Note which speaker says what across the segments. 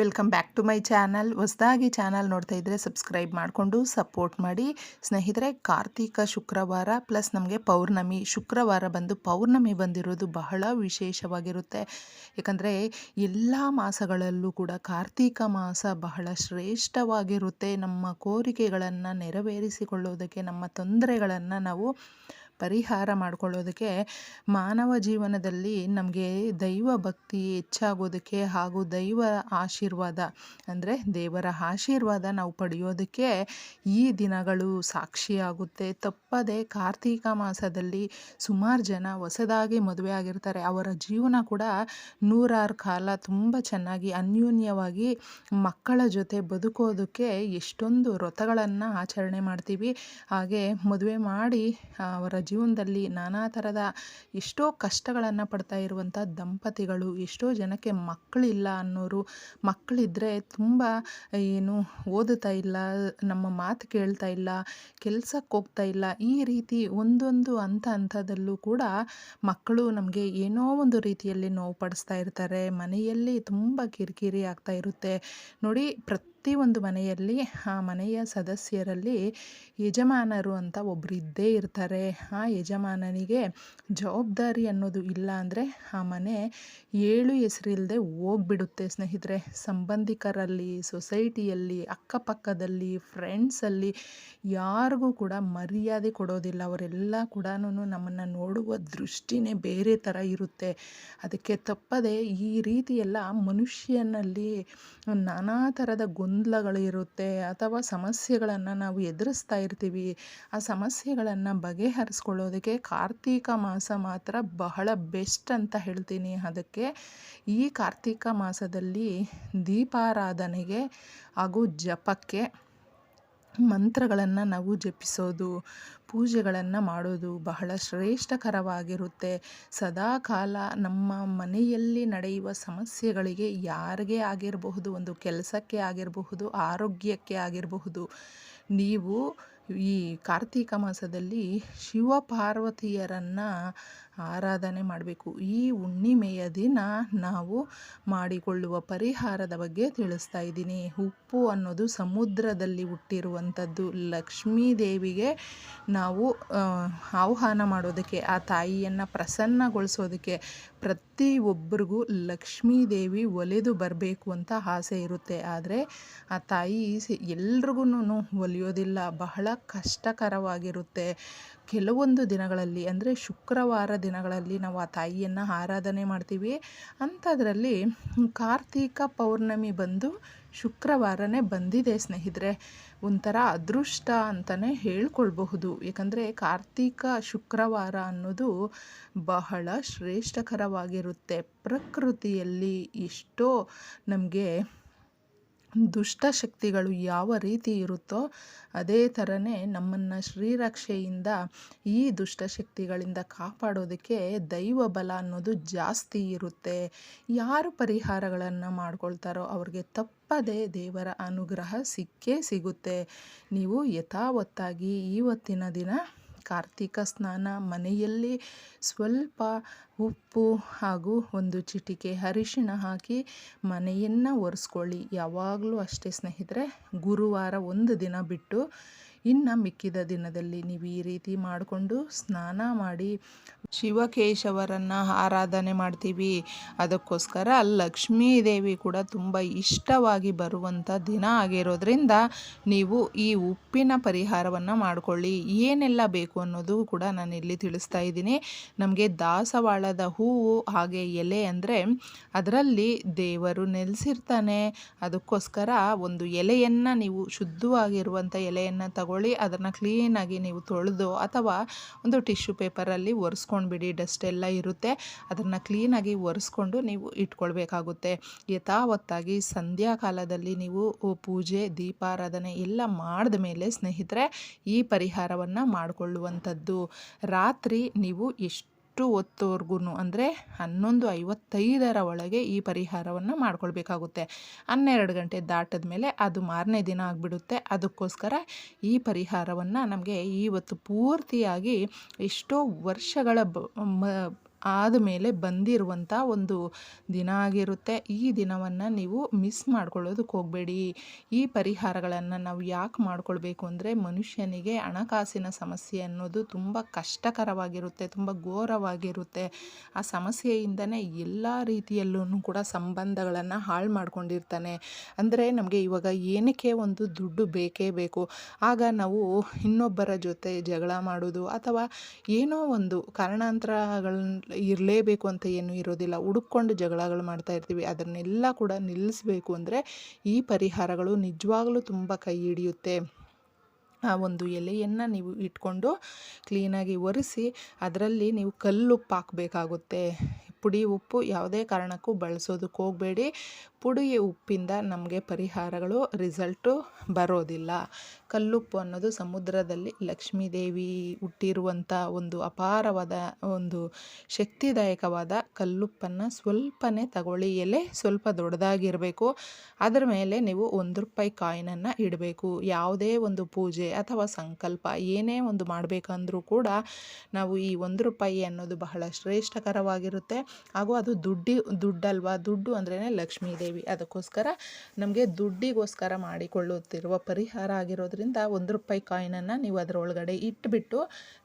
Speaker 1: Welcome back to my channel ಹೊಸದಾಗಿ channel ನೋಡ್ತಾ ಇದ್ದರೆ ಸಬ್ಸ್ಕ್ರೈಬ್ ಮಾಡಿಕೊಂಡು ಸಪೋರ್ಟ್ ಮಾಡಿ. ಸ್ನೇಹಿತರೆ, ಕಾರ್ತಿಕ ಶುಕ್ರವಾರ ಪ್ಲಸ್ ನಮಗೆ ಪೌರ್ಣಮಿ. ಶುಕ್ರವಾರ ಬಂದು ಪೌರ್ಣಮಿ ಬಂದಿರೋದು ಬಹಳ ವಿಶೇಷವಾಗಿರುತ್ತೆ. ಯಾಕಂದರೆ ಎಲ್ಲ ಮಾಸಗಳಲ್ಲೂ ಕೂಡ ಕಾರ್ತಿಕ ಮಾಸ ಬಹಳ ಶ್ರೇಷ್ಠವಾಗಿರುತ್ತೆ. ನಮ್ಮ ಕೋರಿಕೆಗಳನ್ನು ನೆರವೇರಿಸಿಕೊಳ್ಳೋದಕ್ಕೆ, ನಮ್ಮ ತೊಂದರೆಗಳನ್ನು ನಾವು ಪರಿಹಾರ ಮಾಡ್ಕೊಳ್ಳೋದಕ್ಕೆ ಮಾನವ ಜೀವನದಲ್ಲಿ ನಮಗೆ ದೈವ ಭಕ್ತಿ ಹೆಚ್ಚಾಗೋದಕ್ಕೆ ಹಾಗೂ ದೈವ ಆಶೀರ್ವಾದ, ಅಂದರೆ ದೇವರ ಆಶೀರ್ವಾದ ನಾವು ಪಡೆಯೋದಕ್ಕೆ ಈ ದಿನಗಳು ಸಾಕ್ಷಿಯಾಗುತ್ತೆ. ತಪ್ಪದೆ ಕಾರ್ತೀಕ ಮಾಸದಲ್ಲಿ ಸುಮಾರು ಜನ ಹೊಸದಾಗಿ ಮದುವೆ ಆಗಿರ್ತಾರೆ. ಅವರ ಜೀವನ ಕೂಡ ನೂರಾರು ಕಾಲ ತುಂಬ ಚೆನ್ನಾಗಿ, ಅನ್ಯೂನ್ಯವಾಗಿ ಮಕ್ಕಳ ಜೊತೆ ಬದುಕೋದಕ್ಕೆ ಎಷ್ಟೊಂದು ವ್ರತಗಳನ್ನು ಆಚರಣೆ ಮಾಡ್ತೀವಿ. ಹಾಗೆ ಮದುವೆ ಮಾಡಿ ಅವರ ಜೀವನದಲ್ಲಿ ನಾನಾ ಥರದ ಎಷ್ಟೋ ಕಷ್ಟಗಳನ್ನು ಪಡ್ತಾ ಇರುವಂಥ ದಂಪತಿಗಳು, ಎಷ್ಟೋ ಜನಕ್ಕೆ ಮಕ್ಕಳಿಲ್ಲ ಅನ್ನೋರು ಮಕ್ಕಳಿದ್ದರೆ ತುಂಬ ಏನು ಓದುತ್ತಾ ಇಲ್ಲ, ನಮ್ಮ ಮಾತು ಕೇಳ್ತಾ ಇಲ್ಲ ಕೆಲ್ಸಕ್ಕೆ ಹೋಗ್ತಾ ಇಲ್ಲ, ಈ ರೀತಿ ಒಂದೊಂದು ಹಂತ ಹಂತದಲ್ಲೂ ಕೂಡ ಮಕ್ಕಳು ನಮಗೆ ಏನೋ ಒಂದು ರೀತಿಯಲ್ಲಿ ನೋವು ಪಡಿಸ್ತಾ ಇರ್ತಾರೆ. ಮನೆಯಲ್ಲಿ ತುಂಬ ಕಿರಿಕಿರಿ ಆಗ್ತಾ ಇರುತ್ತೆ. ನೋಡಿ ಪ್ರತಿ ಪ್ರತಿಯೊಂದು ಮನೆಯಲ್ಲಿ, ಆ ಮನೆಯ ಸದಸ್ಯರಲ್ಲಿ ಯಜಮಾನರು ಅಂತ ಒಬ್ಬರು ಇದ್ದೇ ಇರ್ತಾರೆ. ಆ ಯಜಮಾನನಿಗೆ ಜವಾಬ್ದಾರಿ ಅನ್ನೋದು ಇಲ್ಲ ಅಂದರೆ ಆ ಮನೆ ಏಳು ಹೆಸರಿಲ್ಲದೆ ಹೋಗ್ಬಿಡುತ್ತೆ ಸ್ನೇಹಿತರೆ. ಸಂಬಂಧಿಕರಲ್ಲಿ, ಸೊಸೈಟಿಯಲ್ಲಿ, ಅಕ್ಕಪಕ್ಕದಲ್ಲಿ, ಫ್ರೆಂಡ್ಸಲ್ಲಿ ಯಾರಿಗೂ ಕೂಡ ಮರ್ಯಾದೆ ಕೊಡೋದಿಲ್ಲ. ಅವರೆಲ್ಲ ಕೂಡ ನಮ್ಮನ್ನು ನೋಡುವ ದೃಷ್ಟಿನೇ ಬೇರೆ ಥರ ಇರುತ್ತೆ. ಅದಕ್ಕೆ ತಪ್ಪದೆ ಈ ರೀತಿಯೆಲ್ಲ ಮನುಷ್ಯನಲ್ಲಿ ನಾನಾ ಥರದ ಗೊಂದಲಗಳು ಇರುತ್ತೆ, ಅಥವಾ ಸಮಸ್ಯೆಗಳನ್ನು ನಾವು ಎದುರಿಸ್ತಾ ಇರ್ತೀವಿ, ಆ ಸಮಸ್ಯೆಗಳನ್ನು ಬಗೆಹರಿಸ್ಕೊಳ್ಳೋದಕ್ಕೆ ಕಾರ್ತೀಕ ಮಾಸ ಮಾತ್ರ ಬಹಳ ಬೆಸ್ಟ್ ಅಂತ ಹೇಳ್ತೀನಿ. ಅದಕ್ಕೆ ಈ ಕಾರ್ತೀಕ ಮಾಸದಲ್ಲಿ ದೀಪಾರಾಧನೆಗೆ ಹಾಗೂ ಜಪಕ್ಕೆ ಮಂತ್ರಗಳನ್ನು ನಾವು ಜಪಿಸೋದು ಪೂಜೆಗಳನ್ನು ಮಾಡೋದು ಬಹಳ ಶ್ರೇಷ್ಠಕರವಾಗಿರುತ್ತೆ. ಸದಾಕಾಲ ನಮ್ಮ ಮನೆಯಲ್ಲಿ ನಡೆಯುವ ಸಮಸ್ಯೆಗಳಿಗೆ ಯಾರಿಗೆ ಆಗಿರಬಹುದು, ಒಂದು ಕೆಲಸಕ್ಕೆ ಆಗಿರಬಹುದು, ಆರೋಗ್ಯಕ್ಕೆ ಆಗಿರಬಹುದು, ನೀವು ಈ ಕಾರ್ತೀಕ ಮಾಸದಲ್ಲಿ ಶಿವ ಪಾರ್ವತಿಯರನ್ನು ಆರಾಧನೆ ಮಾಡಬೇಕು. ಈ ಹುಣ್ಣಿಮೆಯ ದಿನ ನಾವು ಮಾಡಿಕೊಳ್ಳುವ ಪರಿಹಾರದ ಬಗ್ಗೆ ತಿಳಿಸ್ತಾ ಇದ್ದೀನಿ. ಉಪ್ಪು ಅನ್ನೋದು ಸಮುದ್ರದಲ್ಲಿ ಹುಟ್ಟಿರುವಂಥದ್ದು. ಲಕ್ಷ್ಮೀ ದೇವಿಗೆ ನಾವು ಆಹ್ವಾನ ಮಾಡೋದಕ್ಕೆ, ಆ ತಾಯಿಯನ್ನು ಪ್ರಸನ್ನಗೊಳಿಸೋದಕ್ಕೆ ಪ್ರತಿಯೊಬ್ಬರಿಗೂ ಲಕ್ಷ್ಮೀ ದೇವಿ ಒಲೆದು ಬರಬೇಕು ಅಂತ ಆಸೆ ಇರುತ್ತೆ. ಆದರೆ ಆ ತಾಯಿ ಎಲ್ರಿಗೂ ಒಲಿಯೋದಿಲ್ಲ. ಬಹಳ ಕಷ್ಟಕರವಾಗಿರುತ್ತೆ. ಕೆಲವೊಂದು ದಿನಗಳಲ್ಲಿ, ಅಂದರೆ ಶುಕ್ರವಾರ ದಿನಗಳಲ್ಲಿ ನಾವು ಆ ತಾಯಿಯನ್ನು ಆರಾಧನೆ ಮಾಡ್ತೀವಿ. ಅಂಥದ್ರಲ್ಲಿ ಕಾರ್ತೀಕ ಪೌರ್ಣಮಿ ಬಂದು ಶುಕ್ರವಾರನೇ ಬಂದಿದೆ ಸ್ನೇಹಿತರೆ. ಒಂಥರ ಅದೃಷ್ಟ ಅಂತಲೇ ಹೇಳ್ಕೊಳ್ಬಹುದು. ಏಕೆಂದರೆ ಕಾರ್ತೀಕ ಶುಕ್ರವಾರ ಅನ್ನೋದು ಬಹಳ ಶ್ರೇಷ್ಠಕರವಾಗಿರುತ್ತೆ. ಪ್ರಕೃತಿಯಲ್ಲಿ ಎಷ್ಟೋ ನಮಗೆ ದುಷ್ಟಶಕ್ತಿಗಳು ಯಾವ ರೀತಿ ಇರುತ್ತೋ ಅದೇ ಥರನೇ ನಮ್ಮನ್ನು ಶ್ರೀರಕ್ಷೆಯಿಂದ ಈ ದುಷ್ಟಶಕ್ತಿಗಳಿಂದ ಕಾಪಾಡೋದಕ್ಕೆ ದೈವ ಬಲ ಅನ್ನೋದು ಜಾಸ್ತಿ ಇರುತ್ತೆ. ಯಾರು ಪರಿಹಾರಗಳನ್ನು ಮಾಡ್ಕೊಳ್ತಾರೋ ಅವ್ರಿಗೆ ತಪ್ಪದೇ ದೇವರ ಅನುಗ್ರಹ ಸಿಕ್ಕೇ ಸಿಗುತ್ತೆ. ನೀವು ಯಥಾವತ್ತಾಗಿ ಇವತ್ತಿನ ದಿನ ಕಾರ್ತಿಕ ಸ್ನಾನ, ಮನೆಯಲ್ಲಿ ಸ್ವಲ್ಪ ಉಪ್ಪು ಹಾಗೂ ಒಂದು ಚಿಟಿಕೆ ಅರಿಶಿಣ ಹಾಕಿ ಮನೆಯನ್ನು ಒರೆಸ್ಕೊಳ್ಳಿ. ಯಾವಾಗಲೂ ಅಷ್ಟೇ ಸ್ನೇಹಿತರೆ, ಗುರುವಾರ ಒಂದು ದಿನ ಬಿಟ್ಟು ಇನ್ನು ಮಿಕ್ಕಿದ ದಿನದಲ್ಲಿ ನೀವು ಈ ರೀತಿ ಮಾಡಿಕೊಂಡು ಸ್ನಾನ ಮಾಡಿ ಶಿವಕೇಶವರನ್ನು ಆರಾಧನೆ ಮಾಡ್ತೀವಿ. ಅದಕ್ಕೋಸ್ಕರ ಲಕ್ಷ್ಮೀ ದೇವಿ ಕೂಡ ತುಂಬ ಇಷ್ಟವಾಗಿ ಬರುವಂಥ ದಿನ ಆಗಿರೋದ್ರಿಂದ ನೀವು ಈ ಉಪ್ಪಿನ ಪರಿಹಾರವನ್ನು ಮಾಡಿಕೊಳ್ಳಿ. ಏನೆಲ್ಲ ಬೇಕು ಅನ್ನೋದು ಕೂಡ ನಾನು ಇಲ್ಲಿ ತಿಳಿಸ್ತಾ ಇದ್ದೀನಿ. ನಮಗೆ ದಾಸವಾಳದ ಹೂವು ಹಾಗೆ ಎಲೆ ಅಂದರೆ ಅದರಲ್ಲಿ ದೇವರು ನೆಲೆಸಿರ್ತಾನೆ. ಅದಕ್ಕೋಸ್ಕರ ಒಂದು ಎಲೆಯನ್ನು ನೀವು ಶುದ್ಧವಾಗಿರುವಂಥ ಎಲೆಯನ್ನು ತಗೊಳ್ಳಿ. ಅದನ್ನು ಕ್ಲೀನಾಗಿ ನೀವು ತೊಳೆದು ಅಥವಾ ಒಂದು ಟಿಶ್ಯೂ ಪೇಪರಲ್ಲಿ ಒರೆಸ್ಕೊಂಡ್ಬಿಡಿ ಡಸ್ಟ್ ಎಲ್ಲ ಇರುತ್ತೆ. ಅದನ್ನು ಕ್ಲೀನಾಗಿ ಒರೆಸ್ಕೊಂಡು ನೀವು ಇಟ್ಕೊಳ್ಬೇಕಾಗುತ್ತೆ. ಯಥಾವತ್ತಾಗಿ ಸಂಧ್ಯಾ ಕಾಲದಲ್ಲಿ ನೀವು ಪೂಜೆ, ದೀಪಾರಾಧನೆ ಎಲ್ಲ ಮಾಡಿದ ಮೇಲೆ ಸ್ನೇಹಿತರೆ ಈ ಪರಿಹಾರವನ್ನು ಮಾಡಿಕೊಳ್ಳುವಂಥದ್ದು. ರಾತ್ರಿ ನೀವು ಎಷ್ಟು ಅಷ್ಟು ಹೊತ್ತುವರ್ಗು ಅಂದರೆ ಹನ್ನೊಂದು ಐವತ್ತೈದರ ಒಳಗೆ ಈ ಪರಿಹಾರವನ್ನು ಮಾಡ್ಕೊಳ್ಬೇಕಾಗುತ್ತೆ. ಹನ್ನೆರಡು ಗಂಟೆ ದಾಟದ ಮೇಲೆ ಅದು ಮಾರನೇ ದಿನ ಆಗಿಬಿಡುತ್ತೆ. ಅದಕ್ಕೋಸ್ಕರ ಈ ಪರಿಹಾರವನ್ನು ನಮಗೆ ಇವತ್ತು ಪೂರ್ತಿಯಾಗಿ ಎಷ್ಟೋ ವರ್ಷಗಳ ಬ ಆದಮೇಲೆ ಬಂದಿರುವಂಥ ಒಂದು ದಿನ ಆಗಿರುತ್ತೆ. ಈ ದಿನವನ್ನು ನೀವು ಮಿಸ್ ಮಾಡ್ಕೊಳ್ಳೋದಕ್ಕೆ ಹೋಗಬೇಡಿ. ಈ ಪರಿಹಾರಗಳನ್ನು ನಾವು ಯಾಕೆ ಮಾಡ್ಕೊಳ್ಬೇಕು ಅಂದರೆ ಮನುಷ್ಯನಿಗೆ ಹಣಕಾಸಿನ ಸಮಸ್ಯೆ ಅನ್ನೋದು ತುಂಬ ಕಷ್ಟಕರವಾಗಿರುತ್ತೆ, ತುಂಬ ಘೋರವಾಗಿರುತ್ತೆ. ಆ ಸಮಸ್ಯೆಯಿಂದನೇ ಎಲ್ಲ ರೀತಿಯಲ್ಲೂ ಕೂಡ ಸಂಬಂಧಗಳನ್ನು ಹಾಳು ಮಾಡ್ಕೊಂಡಿರ್ತಾನೆ. ಅಂದರೆ ನಮಗೆ ಇವಾಗ ಏನಕ್ಕೆ ಒಂದು ದುಡ್ಡು ಬೇಕೇ ಬೇಕು. ಆಗ ನಾವು ಇನ್ನೊಬ್ಬರ ಜೊತೆ ಜಗಳ ಮಾಡೋದು ಅಥವಾ ಏನೋ ಒಂದು ಕಾರಣಾಂತರಗಳು ಇರಲೇಬೇಕು ಅಂತ ಏನೂ ಇರೋದಿಲ್ಲ. ಹುಡುಕೊಂಡು ಜಗಳಗಳು ಮಾಡ್ತಾ ಇರ್ತೀವಿ. ಅದನ್ನೆಲ್ಲ ಕೂಡ ನಿಲ್ಲಿಸಬೇಕು ಅಂದರೆ ಈ ಪರಿಹಾರಗಳು ನಿಜವಾಗ್ಲೂ ತುಂಬ ಕೈ ಹಿಡಿಯುತ್ತೆ. ಆ ಒಂದು ಎಲೆಯನ್ನು ನೀವು ಇಟ್ಕೊಂಡು ಕ್ಲೀನಾಗಿ ಒರೆಸಿ ಅದರಲ್ಲಿ ನೀವು ಕಲ್ಲುಪ್ಪು ಹಾಕಬೇಕಾಗುತ್ತೆ ಪುಡಿ, ಉಪ್ಪು ಯಾವುದೇ ಕಾರಣಕ್ಕೂ ಬಳಸೋದಕ್ಕೆ ಹೋಗಬೇಡಿ. ಪುಡಿ ಉಪ್ಪಿಂದ ನಮಗೆ ಪರಿಹಾರಗಳು ರಿಸಲ್ಟು ಬರೋದಿಲ್ಲ. ಕಲ್ಲುಪ್ಪು ಅನ್ನೋದು ಸಮುದ್ರದಲ್ಲಿ ಲಕ್ಷ್ಮೀದೇವಿ ಹುಟ್ಟಿರುವಂಥ ಒಂದು ಅಪಾರವಾದ ಒಂದು ಶಕ್ತಿದಾಯಕವಾದ ಕಲ್ಲುಪ್ಪನ್ನು ಸ್ವಲ್ಪನೇ ತಗೊಳ್ಳಿ. ಎಲೆ ಸ್ವಲ್ಪ ದೊಡ್ಡದಾಗಿರಬೇಕು. ಅದರ ಮೇಲೆ ನೀವು ಒಂದು ರೂಪಾಯಿ ಕಾಯಿನನ್ನು ಇಡಬೇಕು. ಯಾವುದೇ ಒಂದು ಪೂಜೆ ಅಥವಾ ಸಂಕಲ್ಪ, ಏನೇ ಒಂದು ಮಾಡಬೇಕಂದ್ರೂ ಕೂಡ ನಾವು ಈ ಒಂದು ರೂಪಾಯಿ ಅನ್ನೋದು ಬಹಳ ಶ್ರೇಷ್ಠಕರವಾಗಿರುತ್ತೆ. ಹಾಗೂ ಅದು ದುಡ್ಡಿ, ದುಡ್ಡಲ್ವಾ? ದುಡ್ಡು ಅಂದ್ರೇ ಲಕ್ಷ್ಮೀದೇವಿ. ಅದಕ್ಕೋಸ್ಕರ ನಮಗೆ ದುಡ್ಡಿಗೋಸ್ಕರ ಮಾಡಿಕೊಳ್ಳುತ್ತಿರುವ ಪರಿಹಾರ ಆಗಿರೋದ್ರಿಂದ ಒಂದು ರೂಪಾಯಿ ಕಾಯಿನನ್ನು ನೀವು ಅದರೊಳಗಡೆ ಇಟ್ಟುಬಿಟ್ಟು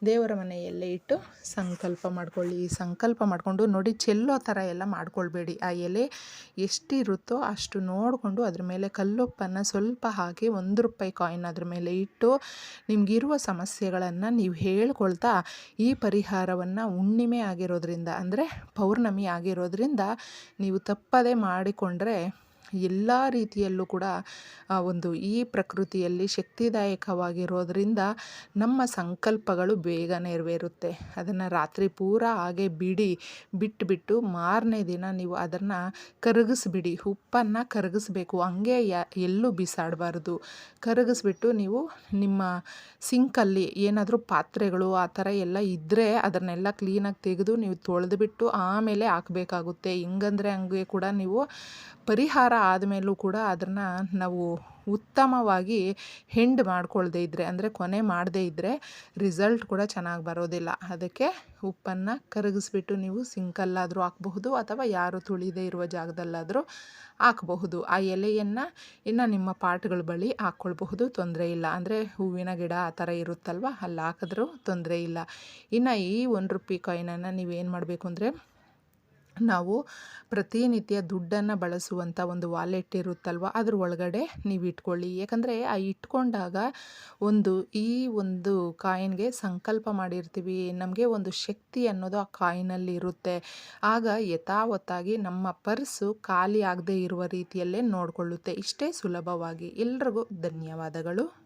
Speaker 1: ದೇವರ ಮನೆಯಲ್ಲೇ ಇಟ್ಟು ಸಂಕಲ್ಪ ಮಾಡ್ಕೊಳ್ಳಿ. ಸಂಕಲ್ಪ ಮಾಡಿಕೊಂಡು ನೋಡಿ ಚೆಲ್ಲೋ ಥರ ಎಲ್ಲ ಮಾಡ್ಕೊಳ್ಬೇಡಿ. ಆ ಎಲೆ ಎಷ್ಟಿರುತ್ತೋ ಅಷ್ಟು ನೋಡಿಕೊಂಡು ಅದ್ರ ಮೇಲೆ ಕಲ್ಲುಪ್ಪನ್ನು ಸ್ವಲ್ಪ ಹಾಕಿ ಒಂದು ರೂಪಾಯಿ ಕಾಯಿನ್ ಅದ್ರ ಮೇಲೆ ಇಟ್ಟು ನಿಮಗಿರುವ ಸಮಸ್ಯೆಗಳನ್ನು ನೀವು ಹೇಳ್ಕೊಳ್ತಾ ಈ ಪರಿಹಾರವನ್ನು ಹುಣ್ಣಿಮೆ ಆಗಿರೋದ್ರಿಂದ ಅಂದರೆ ಪೌರ್ಣಮಿ ಆಗಿರೋದ್ರಿಂದ ನೀವು ತಪ್ಪದೇ ಮಾಡಿಕೊಂಡ್ರೆ ಎಲ್ಲ ರೀತಿಯಲ್ಲೂ ಕೂಡ ಒಂದು ಈ ಪ್ರಕೃತಿಯಲ್ಲಿ ಶಕ್ತಿದಾಯಕವಾಗಿರೋದ್ರಿಂದ ನಮ್ಮ ಸಂಕಲ್ಪಗಳು ಬೇಗ ನೆರವೇರುತ್ತೆ. ಅದನ್ನು ರಾತ್ರಿ ಪೂರ ಹಾಗೆ ಬಿಡಿ ಬಿಟ್ಟುಬಿಟ್ಟು ಮಾರನೇ ದಿನ ನೀವು ಅದನ್ನು ಕರಗಿಸ್ಬಿಡಿ. ಉಪ್ಪನ್ನು ಕರಗಿಸ್ಬೇಕು. ಹಂಗೆ ಎಲ್ಲೂ ಬಿಸಾಡಬಾರ್ದು. ಕರಗಿಸ್ಬಿಟ್ಟು ನೀವು ನಿಮ್ಮ ಸಿಂಕಲ್ಲಿ ಏನಾದರೂ ಪಾತ್ರೆಗಳು ಆ ಥರ ಎಲ್ಲ ಇದ್ದರೆ ಅದನ್ನೆಲ್ಲ ಕ್ಲೀನಾಗಿ ತೆಗೆದು ನೀವು ತೊಳೆದ್ಬಿಟ್ಟು ಆಮೇಲೆ ಹಾಕಬೇಕಾಗುತ್ತೆ. ಹಿಂಗಂದ್ರೆ ಹಂಗೆ ಕೂಡ ನೀವು ಪರಿಹಾರ ಆದಮೇಲೂ ಕೂಡ ಅದನ್ನು ನಾವು ಉತ್ತಮವಾಗಿ ಹೆಂಡ್ ಮಾಡ್ಕೊಳ್ದೇ ಇದ್ದರೆ ಅಂದರೆ ಕೊನೆ ಮಾಡದೇ ಇದ್ದರೆ ರಿಸಲ್ಟ್ ಕೂಡ ಚೆನ್ನಾಗಿ ಬರೋದಿಲ್ಲ. ಅದಕ್ಕೆ ಉಪ್ಪನ್ನು ಕರಗಿಸ್ಬಿಟ್ಟು ನೀವು ಸಿಂಕಲ್ಲಾದರೂ ಹಾಕಬಹುದು, ಅಥವಾ ಯಾರು ತುಳಿದೇ ಇರುವ ಜಾಗದಲ್ಲಾದರೂ ಹಾಕಬಹುದು. ಆ ಎಲೆಯನ್ನು ಇನ್ನು ನಿಮ್ಮ ಪಾಟ್ಗಳ ಬಳಿ ಹಾಕ್ಕೊಳ್ಬಹುದು, ತೊಂದರೆ ಇಲ್ಲ. ಅಂದರೆ ಹೂವಿನ ಗಿಡ ಆ ಥರ ಇರುತ್ತಲ್ವ, ಅಲ್ಲಿ ಹಾಕಿದ್ರೂ ತೊಂದರೆ ಇಲ್ಲ. ಇನ್ನು ಈ ಒಂದು ರೂಪಾಯಿ ಕಾಯಿನನ್ನು ನೀವೇನು ಮಾಡಬೇಕು ಅಂದರೆ ನಾವು ಪ್ರತಿನಿತ್ಯ ದುಡ್ಡನ್ನು ಬಳಸುವಂಥ ಒಂದು ವಾಲೆಟ್ ಇರುತ್ತಲ್ವ? ಅದ್ರ ಒಳಗಡೆ ನೀವು ಇಟ್ಕೊಳ್ಳಿ. ಯಾಕಂದರೆ ಆ ಇಟ್ಕೊಂಡಾಗ ಒಂದು ಈ ಒಂದು ಕಾಯಿನ್ಗೆ ಸಂಕಲ್ಪ ಮಾಡಿರ್ತೀವಿ. ನಮಗೆ ಒಂದು ಶಕ್ತಿ ಅನ್ನೋದು ಆ ಕಾಯಿನಲ್ಲಿ ಇರುತ್ತೆ. ಆಗ ಯಥಾವತ್ತಾಗಿ ನಮ್ಮ ಪರ್ಸು ಖಾಲಿ ಆಗದೆ ಇರುವ ರೀತಿಯಲ್ಲೇ ನೋಡಿಕೊಳ್ಳುತ್ತೆ. ಇಷ್ಟೇ ಸುಲಭವಾಗಿ. ಎಲ್ರಿಗೂ ಧನ್ಯವಾದಗಳು.